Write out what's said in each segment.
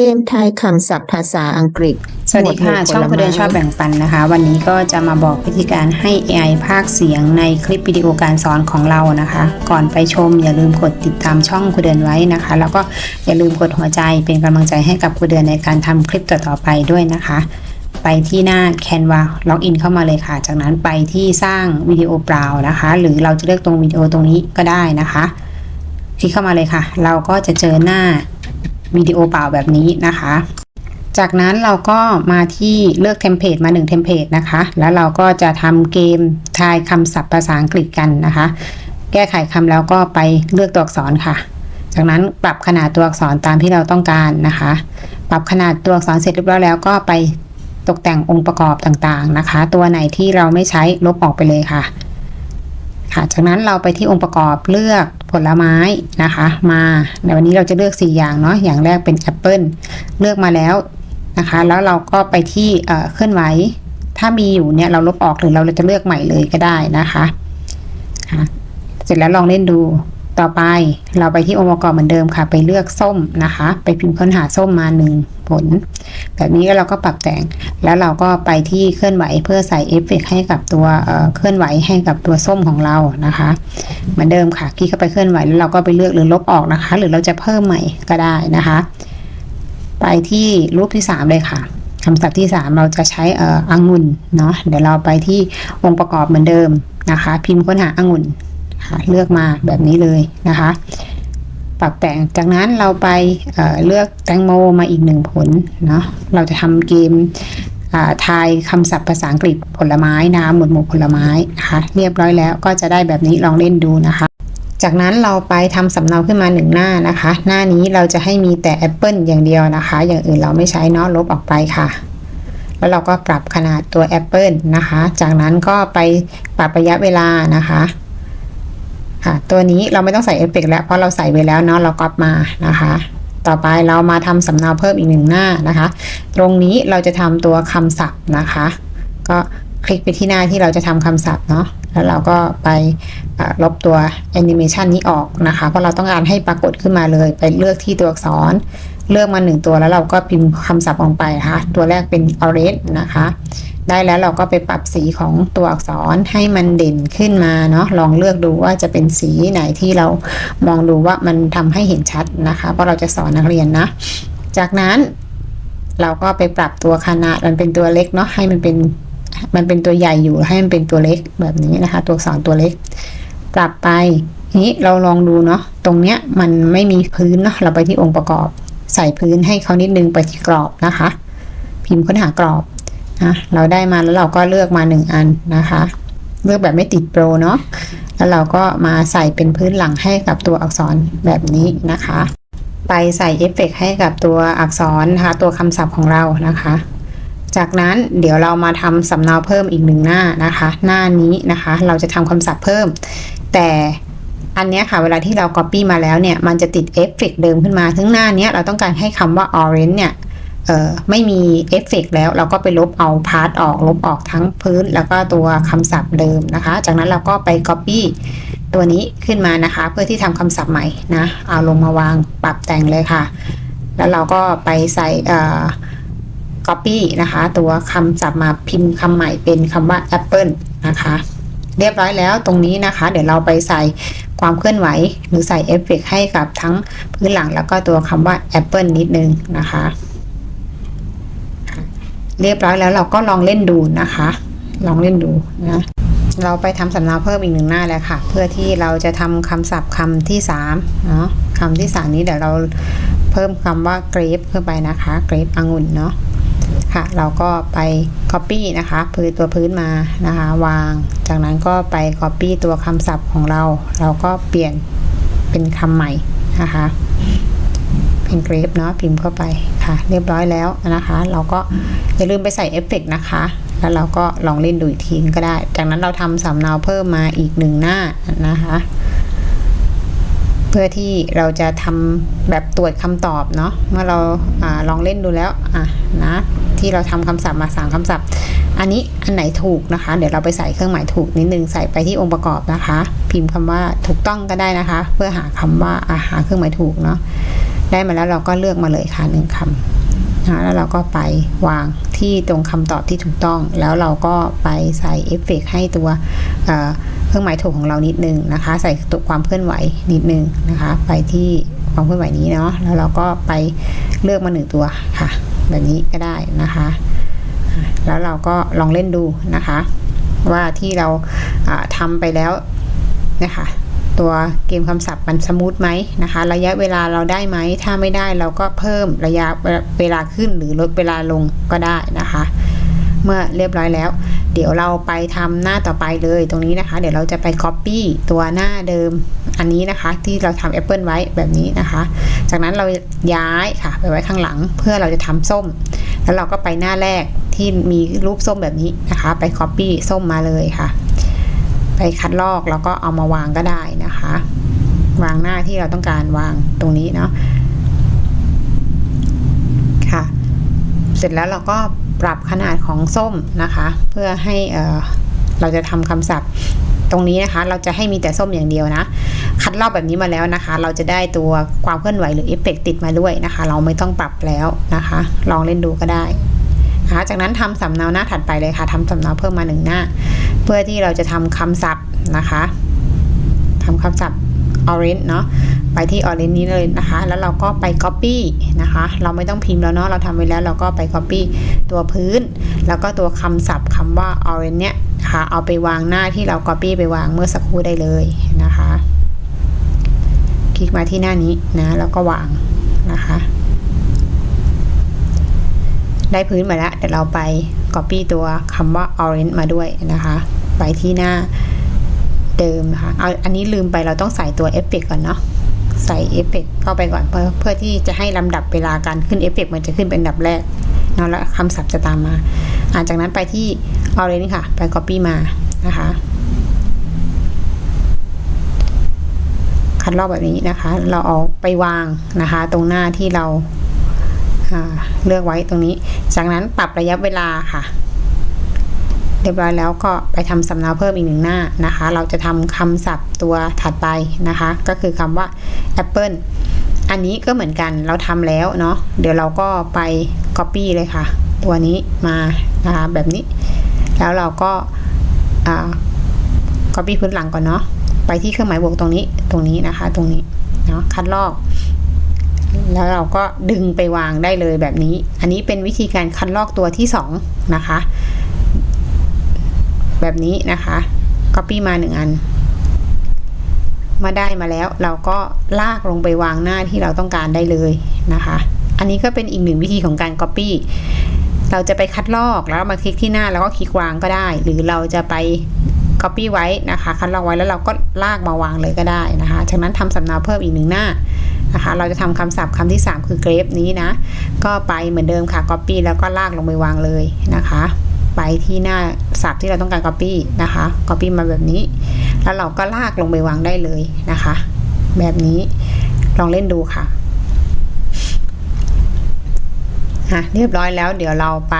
กมทายคำศัพท์ภาษาอังกฤษ สวัสดีค่ะหมวดหมู่ช่องผลผู้เดินไม้ชอบแบ่งปันนะคะ วันนี้ก็จะมาบอกวิธีการให้ AI ภาคเสียงในคลิปวิดีโอการสอนของเรานะคะ ก่อนไปชมอย่าลืมกดติดตามช่องคุณเดินไว้นะคะ แล้วก็อย่าลืมกดหัวใจเป็นกำลังใจให้กับคุณเดินในการทำคลิปต่อๆไปด้วยนะคะ ไปที่หน้า Canva ล็อกอินเข้ามาเลยค่ะ จากนั้นไปที่สร้างวิดีโอเปล่านะคะ หรือเราจะเลือกตรงวิดีโอตรงนี้ก็ได้นะคะ คลิกเข้ามาเลยค่ะ เราก็จะเจอหน้า วิดีโอเปล่าแบบนี้นะคะ จากนั้นเราก็มาที่เลือกเทมเพลตมา1เทมเพลตนะคะ แล้วเราก็จะทำเกมทายคำศัพท์ภาษาอังกฤษกันนะคะ แก้ไขคำแล้วก็ไปเลือกตัวอักษรค่ะ จากนั้นปรับขนาดตัวอักษรตามที่เราต้องการนะคะ ปรับขนาดตัวอักษรเสร็จเรียบร้อยแล้วก็ไปตกแต่งองค์ประกอบต่างๆนะคะ ตัวไหนที่เราไม่ใช้ลบออกไปเลยค่ะ ค่ะ จากนั้นเราไปที่องค์ประกอบเลือกผลไม้นะคะ มาในวันนี้เราจะเลือก 4 อย่างเนาะ อย่างแรกเป็นแอปเปิลเลือกมาแล้วนะคะ แล้วเราก็ไปที่เคลื่อนไหว ถ้ามีอยู่เนี่ยเราลบออกหรือเราจะเลือกใหม่เลยก็ได้นะคะคะเสร็จแล้วลองเล่นดู ต่อไปเราไปที่องค์ประกอบเหมือนเดิมค่ะ ไปเลือกส้มนะคะ ไปพิมพ์ค้นหาส้มมาหนึ่งผล แบบนี้เราก็ปรับแต่ง แล้วเราก็ไปที่เคลื่อนไหวเพื่อใส่เอฟเฟกต์ให้กับตัวเอ่อเคลื่อนไหวให้กับตัวส้มของเรานะคะ เหมือนเดิมค่ะ คลิกเข้าไปเคลื่อนไหวแล้วเราก็ไปเลือกหรือลบออกนะคะ หรือเราจะเพิ่มใหม่ก็ได้นะคะ ไปที่รูปที่ 3 เลยค่ะคำศัพท์ที่ 3 เราจะใช้อ่อองุ่นเนาะเดี๋ยวเราไปที่องค์ประกอบเหมือนเดิมนะคะ พิมพ์ค้นหาองุ่น เลือกมาแบบนี้เลยนะคะปรับแต่งจากนั้นเราไปเเลือกแตงโมมาอีกหนึ่งผลเนาะเราจะทำเกมทายคำศัพท์ภาษาอังกฤษผลไม้น้ำหมวดหมู่ผลไม้นะคะเรียบร้อยแล้วก็จะได้แบบนี้ลองเล่นดูนะคะ จากนั้นเราไปทำสำเนาขึ้นมาหนึ่งหน้านะคะ หน้านี้เราจะให้มีแต่แอปเปิลอย่างเดียวนะคะ อย่างอื่นเราไม่ใช้เนาะลบออกไปค่ะ แล้วเราก็ปรับขนาดตัวแอปเปิลนะคะ จากนั้นก็ไปปรับระยะเวลานะคะ ค่ะ ตัวนี้เราไม่ต้องใส่เอฟเฟกต์แล้ว เพราะเราใส่ไว้แล้วเนาะ เราก๊อปมานะคะ ต่อไปเรามาทำสำเนาเพิ่มอีกหนึ่งหน้านะคะ ตรงนี้เราจะทำตัวคำศัพท์นะคะ ก็คลิกไปที่หน้าที่เราจะทำคำศัพท์เนาะ แล้วเราก็ไปลบตัวแอนิเมชันนี้ออกนะคะ เพราะเราต้องการให้ปรากฏขึ้นมาเลย ไปเลือกที่ตัวอักษร เลือกมาหนึ่งตัวแล้วเราก็พิมพ์คำศัพท์ลงไปนะคะตัวแรกเป็น orange นะคะ ได้แล้วเราก็ไปปรับสีของตัวอักษรให้มันเด่นขึ้นมาเนาะลองเลือกดูว่าจะเป็นสีไหนที่เรามองดูว่ามันทำให้เห็นชัดนะคะเพราะเราจะสอนนักเรียนนะ จากนั้นเราก็ไปปรับตัวขนาดมันเป็นตัวเล็กเนาะให้มันเป็นมันเป็นตัวใหญ่อยู่ให้มันเป็นตัวเล็กแบบนี้นะคะ ตัวอักษรตัวเล็ก ปรับไปนี้เราลองดูเนาะตรงเนี้ยมันไม่มีพื้นเนาะเราไปที่องค์ประกอบ ใส่พื้นให้เขานิดนึงไปที่กรอบนะคะ พิมพ์ค้นหากรอบ นะเราได้มาแล้วเราก็เลือกมาหนึ่งอันนะคะ เลือกแบบไม่ติดโปรเนาะแล้วเราก็มาใส่เป็นพื้นหลังให้กับตัวอักษรแบบนี้นะคะ ไปใส่เอฟเฟกต์ให้กับตัวอักษรนะคะตัวคำศัพท์ของเรานะคะ จากนั้นเดี๋ยวเรามาทำสำเนาเพิ่มอีกหนึ่งหน้านะคะ หน้านี้นะคะ เราจะทำคำศัพท์เพิ่ม แต่อันนี้ค่ะเวลาที่เรา Copy มาแล้วเนี่ยมันจะติดเอฟเฟกต์เดิมขึ้นมาทั้งหน้าเนี้ยเราต้องการให้คำว่า orange เนี่ย ไม่มีเอฟเฟกต์แล้วเราก็ไปลบเอาพาร์ทออกลบออกทั้งพื้น แล้วก็ตัวคำศัพท์เดิมนะคะ จากนั้นเราก็ไป Copy ตัวนี้ขึ้นมานะคะ เพื่อที่ทำคำศัพท์ใหม่นะเอาลงมาวางปรับแต่งเลยค่ะ แล้วเราก็ไปใส่เอ่อ copy นะคะ ตัวคำศัพท์มาพิมพ์คำใหม่เป็นคำว่า apple นะคะ เรียบร้อยแล้วตรงนี้นะคะ เดี๋ยวเราไปใส่ความเคลื่อนไหวหรือใส่เอฟเฟกต์ให้กับทั้งพื้นหลังแล้วก็ตัวคำว่า apple นิดนึงนะคะ เรียบร้อยแล้วเราก็ลองเล่นดูนะคะ ลองเล่นดูนะ เราไปทำสำเนาเพิ่มอีกหนึ่งหน้าแล้วค่ะ เพื่อที่เราจะทำคำศัพท์คำที่สามเนาะคำที่สามนี้เดี๋ยวเราเพิ่มคำว่า grape เข้าไปนะคะ grape องุ่นเนาะค่ะ เราก็ไป Copy นะคะพื้นตัวพื้นมานะคะ วาง จากนั้นก็ไป Copy ตัวคำศัพท์ของเรา เราก็เปลี่ยนเป็นคำใหม่นะคะ เป็นเกรฟเนาะพิมพ์เข้าไปค่ะ เรียบร้อยแล้วนะคะ เราก็อย่าลืมไปใส่เอฟเฟกต์นะคะ แล้วเราก็ลองเล่นดูอีกทีก็ได้ จากนั้นเราทำสำเนาเพิ่มมาอีกหนึ่งหน้านะคะเพื่อที่เราจะทำแบบตรวจคำตอบเนาะเมื่อเราอาลองเล่นดูแล้วอะนะที่เราทำคำศัพท์มาสามคำศัพท์ อันนี้อันไหนถูกนะคะ เดี๋ยวเราไปใส่เครื่องหมายถูกนิดนึงใส่ไปที่องค์ประกอบนะคะ พิมพ์คำว่าถูกต้องก็ได้นะคะ เพื่อหาคำว่าอาหาเครื่องหมายถูกเนาะ ได้มาแล้วเราก็เลือกมาเลยค่ะหนึ่งคำนะแล้วเราก็ไปวางที่ตรงคำตอบที่ถูกต้อง แล้วเราก็ไปใส่เอฟเฟกต์ให้ตัวเครื่องหมายถูกของเรานิดนึงนะคะ ใส่ตัวความเคลื่อนไหวนิดนึงนะคะ ไปที่ความเคลื่อนไหวนี้เนาะแล้วเราก็ไปเลือกมาหนึ่งตัวค่ะ แบบนี้ก็ได้นะคะ แล้วเราก็ลองเล่นดูนะคะ ว่าที่เราอ่าทำไปแล้วนะคะ ตัวเกมคำศัพท์มันสมูทไหมนะคะ ระยะเวลาเราได้ไหม ถ้าไม่ได้เราก็เพิ่มระยะเวลาขึ้นหรือลดเวลาลงก็ได้นะคะ เมื่อเรียบร้อยแล้ว เดี๋ยวเราไปทำหน้าต่อไปเลยตรงนี้นะคะ เดี๋ยวเราจะไป Copy ตัวหน้าเดิมอันนี้นะคะที่เราทำ Apple ไว้แบบนี้นะคะ จากนั้นเราย้ายค่ะไปไว้ข้างหลังเพื่อเราจะทำส้ม แล้วเราก็ไปหน้าแรกที่มีรูปส้มแบบนี้นะคะ ไป Copy ส้มมาเลยค่ะ ไปคัดลอกแล้วก็เอามาวางก็ได้นะคะ วางหน้าที่เราต้องการวางตรงนี้เนาะค่ะ เสร็จแล้วเราก็ปรับขนาดของส้มนะคะ เพื่อให้เอ่อเราจะทำคำศัพท์ตรงนี้นะคะ เราจะให้มีแต่ส้มอย่างเดียวนะ คัดลอกแบบนี้มาแล้วนะคะ เราจะได้ตัวความเคลื่อนไหวหรือเอฟเฟกติดมาด้วยนะคะ เราไม่ต้องปรับแล้วนะคะ ลองเล่นดูก็ได้ นะคะ จากนั้นทำสำเนาหน้าถัดไปเลยค่ะทำสำเนาเพิ่มมาหนึ่งหน้า เพื่อที่เราจะทำคำศัพท์นะคะทำคำศัพท์ orange เนาะไปที่ orange นี้เลยนะคะ แล้วเราก็ไป copy นะคะ เราไม่ต้องพิมพ์แล้วเนาะเราทำไว้แล้วเราก็ไป copy ตัวพื้น แล้วก็ตัวคำศัพท์คำว่า orange เนี่ยนะคะเอาไปวางหน้าที่เรา copy ไปวางเมื่อสักครู่ได้เลยนะคะ คลิกมาที่หน้านี้นะแล้วก็วางนะคะ ได้พื้นมาแล้วเดี๋ยวเราไป copy ตัวคำว่า orange มาด้วยนะคะ ไปที่หน้าเดิมนะคะเอาอันนี้ลืมไปเราต้องใส่ตัวเอฟเฟกก่อนเนาะใส่เอฟเฟกเข้าไปก่อนเพื่อเพื่อที่จะให้ลำดับเวลาการขึ้นเอฟเฟกมันจะขึ้นเป็นอันดับแรกเนาะแล้วคำศัพท์จะตามมาอ่าจากนั้นไปที่ orange ค่ะ ไป copy มานะคะคัดลอกแบบนี้นะคะ เราเอาไปวางนะคะ ตรงหน้าที่เรา เลือกไว้ตรงนี้ จากนั้นปรับระยะเวลาค่ะ เรียบร้อยแล้วก็ไปทำสำเนาเพิ่มอีกหนึ่งหน้านะคะ เราจะทำคำศัพท์ตัวถัดไปนะคะ ก็คือคำว่า Apple อันนี้ก็เหมือนกันเราทำแล้วเนาะเดี๋ยวเราก็ไป Copy เลยค่ะ ตัวนี้มานะคะแบบนี้ แล้วเราก็ Copy พื้นหลังก่อนเนาะไปที่เครื่องหมายบวกตรงนี้ตรงนี้นะคะ ตรงนี้เนาะคัดลอก แล้วเราก็ดึงไปวางได้เลยแบบนี้ อันนี้เป็นวิธีการคัดลอกตัวที่สองนะคะ แบบนี้นะคะ copy มาหนึ่งอัน มาได้มาแล้วเราก็ลากลงไปวางหน้าที่เราต้องการได้เลยนะคะ อันนี้ก็เป็นอีกหนึ่งวิธีของการ copy เราจะไปคัดลอกแล้วมาคลิกที่หน้าแล้วก็คลิกวางก็ได้ หรือเราจะไป copy ไว้นะคะ คัดลอกไว้แล้วเราก็ลากมาวางเลยก็ได้นะคะ จากนั้นทำสำเนาเพิ่มอีกหนึ่งหน้า นะคะ เราจะทำคำศัพท์คำที่ 3 คือ grape นี้นะ ก็ไปเหมือนเดิมค่ะ copy แล้วก็ลากลงไปวางเลยนะคะ ไปที่หน้าศัพท์ที่เราต้องการ copy นะคะ copy มาแบบนี้ แล้วเราก็ลากลงไปวางได้เลยนะคะ แบบนี้ลองเล่นดูค่ะอะเรียบร้อยแล้วเดี๋ยวเราไป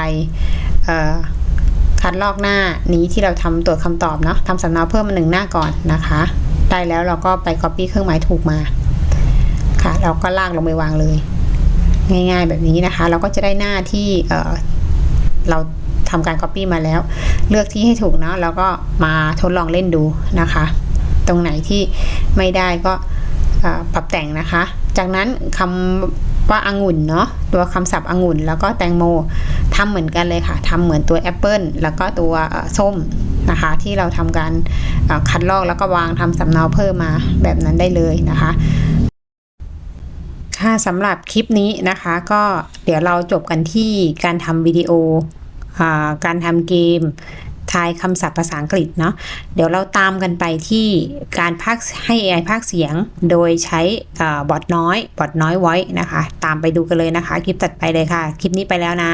คัดลอกหน้านี้ที่เราทำตรวจคำตอบเนาะทำสำเนาเพิ่มมาหนึ่งหน้าก่อนนะคะ ได้แล้วเราก็ไป copy เครื่องหมายถูกมา ค่ะ เราก็ลากลงไปวางเลย ง่าย ๆ แบบนี้นะคะ เราก็จะได้หน้าที่เเราทำการ copy มาแล้ว เลือกที่ให้ถูกเนาะแล้วก็มาทดลองเล่นดูนะคะ ตรงไหนที่ไม่ได้ก็ปรับแต่งนะคะ จากนั้นคำว่าองุ่นเนาะตัวคำศัพท์องุ่น แล้วก็แตงโมทำเหมือนกันเลยค่ะทำเหมือนตัวแอปเปิลแล้วก็ตัวส้มนะคะที่เราทำการคัดลอกแล้วก็วางทำสำเนาเพิ่มมาแบบนั้นได้เลยนะคะ ค่ะสำหรับคลิปนี้นะคะก็เดี๋ยวเราจบกันที่การทำวิดีโออการทำเกมทายคำศัพท์ภาษาอังกฤษเนาะเดี๋ยวเราตามกันไปที่การพากให้ AI พากเสียงโดยใช้บอทน้อยบอทน้อยไว้นะคะ ตามไปดูกันเลยนะคะ คลิปตัดไปเลยค่ะ คลิปนี้ไปแล้วนะ